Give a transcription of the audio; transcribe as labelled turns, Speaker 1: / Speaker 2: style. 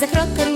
Speaker 1: за кроком